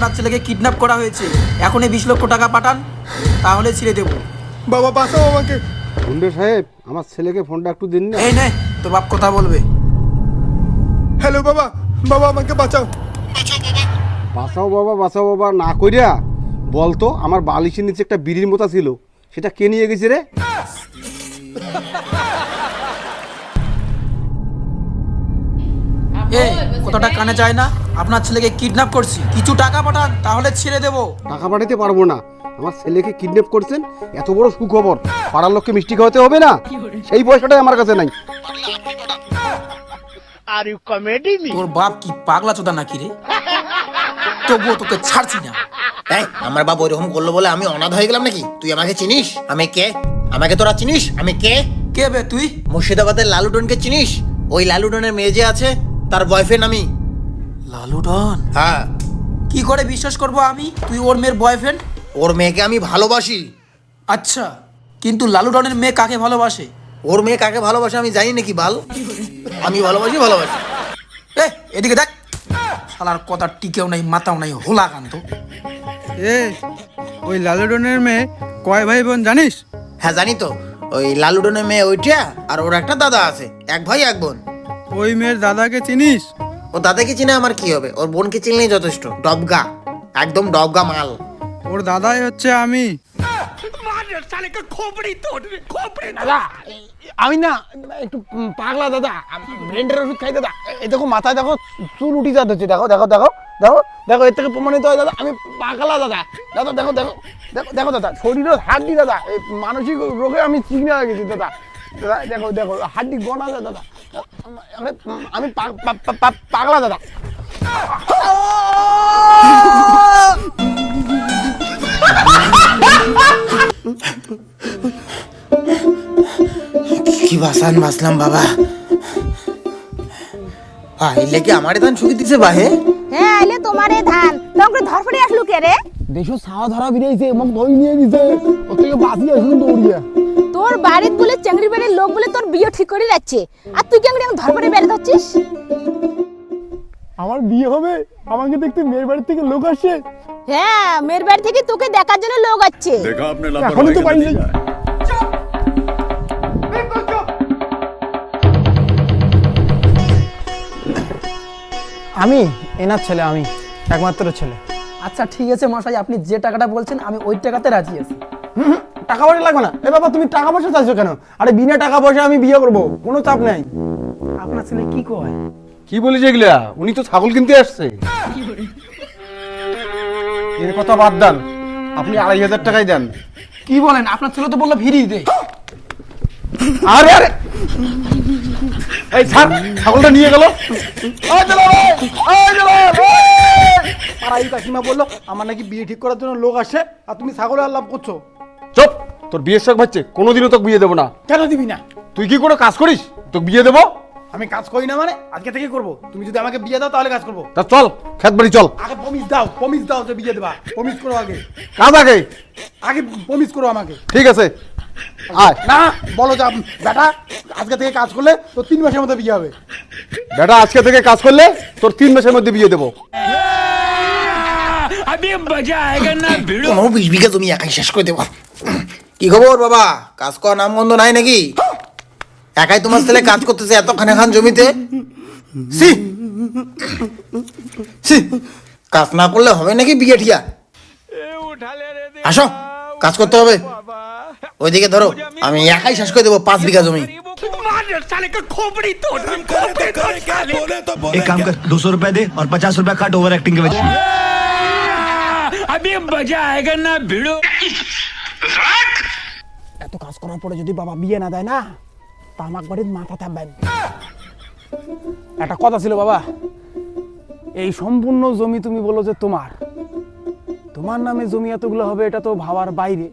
আপনার ছেলেকে কিডন্যাপ করা হয়েছে। এখনই বিশ লক্ষ টাকা পাঠান তাহলে ছেড়ে দেবো। বাবা বাঁচাও আমাকে। গুন্ডে সাহেব আমার ছেলেকে ফোনটা একটু দিন না। এই নে তো বাপ কথা বলবে। হ্যালো বাবা বাবা আমাকে বাঁচাও। বাঁচাও বাবা বাঁচাও বাবা না কইরা বলতো আমার বালিশের নিচে একটা বিড়ির মতো ছিল। সেটা কে নিয়ে গেছে রে? এই কথাটা কানে যায় না। আপনার ছেলেকে কিডন্যাপ করছি। কিছু টাকা পাঠান তাহলে ছেড়ে দেবো। টাকা পাঠাতে পারব না। আমার ছেলেকে কিডন্যাপ করছেন এত বড় সুখবর। পাড়ার লোককে মিষ্টি খাওয়াতে হবে না? সেই পয়সাটাই আমার কাছে নাই। তোর বাপ কি পাগলা চোদা নাকি রে? তবুও তোকে ছাড়ছি না। এই আমার বাবা ওইরকম করল বলে আমি অনাথ হয়ে গেলাম নাকি? তুই আমাকে চিনিস? আমি কে? আমাকে তোরা চিনিস? আমি কে? কে বে তুই? মুর্শিদাবাদের লালুডনকে চিনিস? ওই লালুডনের মেয়ে যে আছে তার বয়ফ্রেন্ড আমি। লালু ডন হ্যাঁ। কি করে বিশ্বাস করব আমি? তুই ওর মেয়ের বয়ফ্রেন্ড ওর মেয়েকে আমি ভালোবাসি। আচ্ছা কিন্তু লালু ডনের মেয়ে কাকে ভালোবাসে? ওর মেয়ে কাকে ভালোবাসে আমি জানি নাকি বাল? আমি ভালোবাসি ভালোবাসি। এ এদিকে দেখ। শালার কথা টিকেও নাই মাথাও নাই হোলা কান্ত। এ ওই লালুডনের মেয়ে কয় ভাই বোন জানিস? হ্যাঁ জানি তো। ওই লালুডনের মেয়ে ওইটা আর ওর একটা দাদা আছে এক ভাই এক বোন। ওই মেয়ের দাদাকে চিনিস? ও দাদাকে চিনে আমার কি হবে? ওর বোনকে চিনলেই যথেষ্ট। ডবগা। একদম ডবগা মাল। ওর দাদাই হচ্ছে আমি। দাদা আমি না একটু পাগলা দাদা ব্রেন্ডের ওষুধ খাই দাদা। এই দেখো মাথায় দেখো চুল উঠি যাচ্ছে দেখো দেখো দেখো দেখো দেখো এর থেকে প্রমাণিত হয় দাদা আমি পাগলা দাদা। দাদা দেখো দেখো দেখো দেখো দাদা শরীরের হাড্ডি দাদা মানসিক রোগে আমি চিকনে হয়ে গেছি দাদা। দাদা দেখো দেখো হাড্ডি গোনা দাদা। আমি পাগলা দাদা। কি বাসান বাসলাম বাবা? আইলে কি আমারে ধান শুকি দিছে বাহে হ্যাঁ আইলে তোমারে ধান। তোমাকে ধরফড়ে আসলু কে রে? দেশো সাওয়া ধরা বেরিয়েছে এবং ধরে নিয়ে গেছে। ওর থেকে বাঁচিয়ে আসুন দৌড়িয়ে। তোর বাড়ির বলে চেংড়ি বাড়ির লোক বলে তোর বিয়ে ঠিক করে যাচ্ছে। আর তুই কেমন এখন ধরফড়ে বেড়ে ধরছিস? আমার বিয়ে হবে? আমাকে দেখতে মেয়ের বাড়ি থেকে লোক আসছে? হ্যাঁ মেয়ের বাড়ি থেকে তোকে দেখার জন্য লোক তো বাড়ি আমি এনার ছেলে আমি একমাত্র ছেলে। আচ্ছা ঠিক আছে মশাই আপনি যে টাকাটা বলছেন আমি ওই টাকাতে রাজি আছি। টাকা পয়সা লাগবে না। এ বাবা তুমি টাকা পয়সা চাইছো কেন? আরে বিনা টাকা পয়সা আমি বিয়ে করব কোনো চাপ নাই। আপনার ছেলে কি কয়? কি বলিস এগুলা? উনি তো ছাগল কিনতে আসছে। এর কথা বাদ দেন। আপনি আড়াই হাজার টাকাই দেন। কি বলেন? আপনার ছেলে তো বলল ফিরিয়ে দে। আরে আরে! এই ছাড় ছাগলটা নিয়ে গেল। পাড়াই কাকিমা বলল আমার নাকি বিয়ে ঠিক করার জন্য লোক আসে আর তুমি ছাগলে আল্লাভ করছ। চুপ! তোর বিয়ের শখ বাচ্চে কোনোদিনও তোকে বিয়ে দেবো না। কেন দিবি না? তুই কি কোনো কাজ করিস? তোকে বিয়ে দেবো? আমি কাজ করি না মানে? আজকে থেকে করব। তুমি যদি আমাকে বিয়ে দাও তাহলে কাজ করব। তা চল খেত বাড়ি চল। আগে প্রমিস দাও প্রমিস দাও যে বিয়ে দেবা। প্রমিস করো আগে। কাজ আগে। আগে প্রমিস করো আমাকে। ঠিক আছে। আয়। না বলো যা বেটা আজকে থেকে কাজ করলে তো তিন মাসের মধ্যে বিয়ে হবে। বেটা আজকে থেকে কাজ করলে তোর তিন মাসের মধ্যে বিয়ে দেবো। কোনো বিশ বিঘা তুমি একাই শেষ করে দেবো। কি খবর বাবা কাজ করার নাম গন্ধ নাই নাকি একাই তোমার ছেলে কাজ করতেছে এত খানে খান জমিতে সি সি কাজ না করলে হবে নাকি বিয়ে ঠিয়া আসো কাজ করতে হবে ওইদিকে ধরো আমি একাই শেষ করে দেবো পাঁচ বিঘা জমি एक काम कर दो सौ रुपए दे और पचास रुपए काट ओवर एक्टिंग के वजह এত কাজ করার পরে যদি বাবা বিয়ে না দেয় না তা আমার বাড়ির মাথা থাকবেন একটা কথা ছিল বাবা এই সম্পূর্ণ জমি তুমি বলো যে তোমার। তোমার নামে জমি এতগুলো হবে এটা তো ভাবার বাইরে।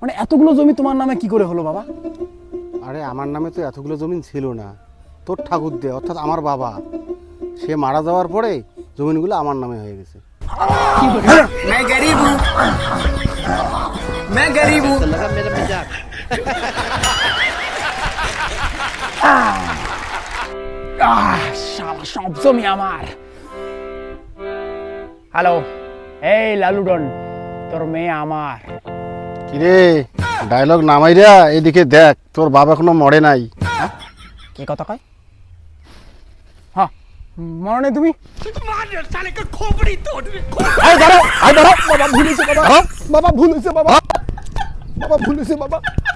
মানে এতগুলো জমি তোমার নামে কি করে হলো বাবা? আরে আমার নামে তো এতগুলো জমিন ছিল না। তোর ঠাকুর দে অর্থাৎ আমার বাবা সে মারা যাওয়ার পরে জমিনগুলো আমার নামে হয়ে গেছে। শালা সব জমি আমার হ্যালো এই লালুডন তোর মেয়ে আমার কিরে ডায়লগ নামাইরা এদিকে দেখ তোর বাবা এখনও মরে নাই কি কথা কয় হ্যাঁ নেই তুমি এই দাঁড়াও, দাঁড়াও, বাবা ভুল হয়েছে বাবা বাবা ভুল হয়েছে বাবা বাবা ভুল হয়েছে বাবা